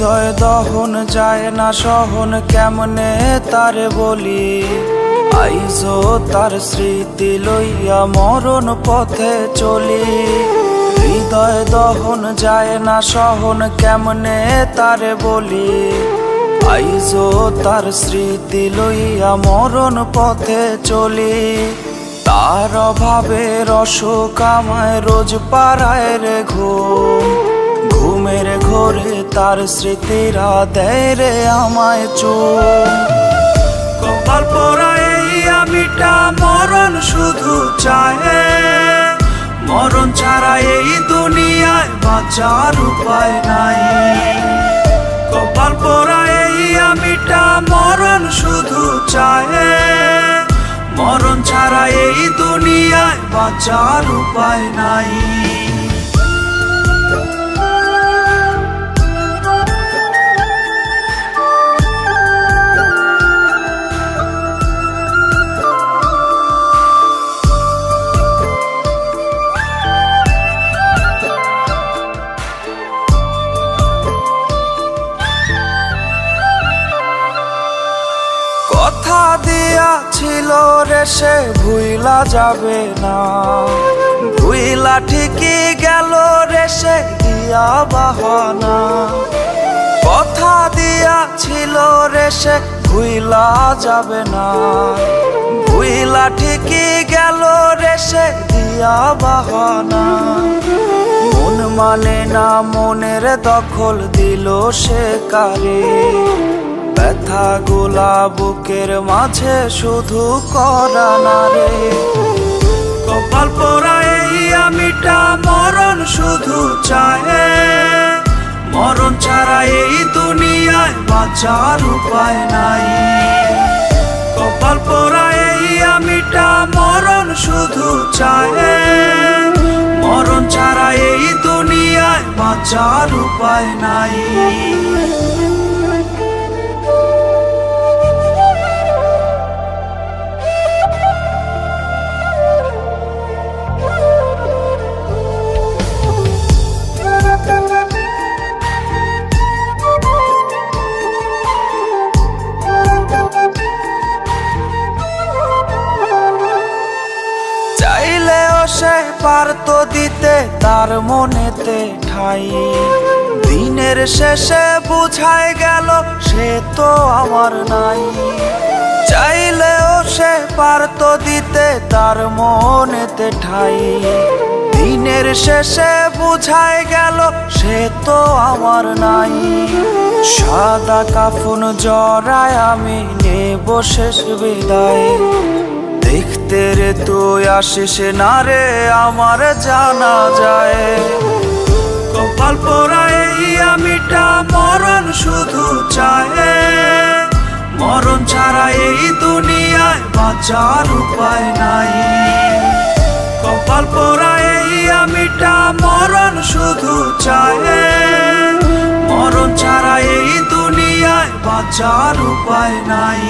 দহন যায় না সহন, কেমনে তারে বলি? আইজো তার স্মৃতি লইয়া মরণ পথে চলি। হৃদয় দহন যায় না সহন, কেমনে তারে বলি? আইজো তার স্মৃতি লইয়া মরণ পথে চলি। তার অভাবে রসক আমায় রোজ পাড়ায় রে ঘুম। ঘুমের ঘোরে তার স্মৃতিরা দেয় রে আমায় চুম কপাল পরায় এই আমিটা মরণ শুধু চায় মরণ ছাড়া এই দুনিয়ায় বাঁচার উপায় নাই। কপাল এই আমিটা মরণ শুধু চায় মরণ ছাড়া এই দুনিয়ায় বাঁচার উপায় নাই। কথা দিয়া ছিল রে, সে ভুইলা যাবে না। ভুইলা ঠিকই গেল রে, সে দিয়া বাহানা। কথা দিয়া ছিল রে, সে ভুইলা যাবে না। ভুইলা ঠিকই গেল রে, সে দিয়া বাহানা। মন মানে না, মনের দখল দিল সে কারে। ব্যথা গোলা বুকের মাঝে শুধু করা না রে। কপাল পরায় এই আমিটা, মরণ শুধু চায়। মরণ ছাড়া এই দুনিয়ায় বাঁচার উপায় নাই। কপাল পরায় এই আমিটা, মরণ শুধু চায়। মরণ ছাড়া এই দুনিয়ায় বাঁচার উপায় নাই। সে পারতো দিতে তার মনেতে ঠাই। দিনের শেষে বুঝায় গেল সে তো আমার নাই। চাইলেও সে পারতো দিতে তার মনেতে ঠাই। দিনের শেষে বুঝায় গেল সে তো আমার নাই। সাদা কাফন জড়ায় আমি নেব শেষ বিদায়। দেখতে রে তুই আসিস না রে, আমার জানা যায়। কপাল পরায় এই আমিটা মরণ শুধু চায়। মরণ ছাড়া এই দুনিয়ায় বাঁচার উপায় নাই। কপাল পরায় এই আমিটা মরণ শুধু চায়। মরণ ছাড়া এই দুনিয়ায় বাঁচার উপায় নাই।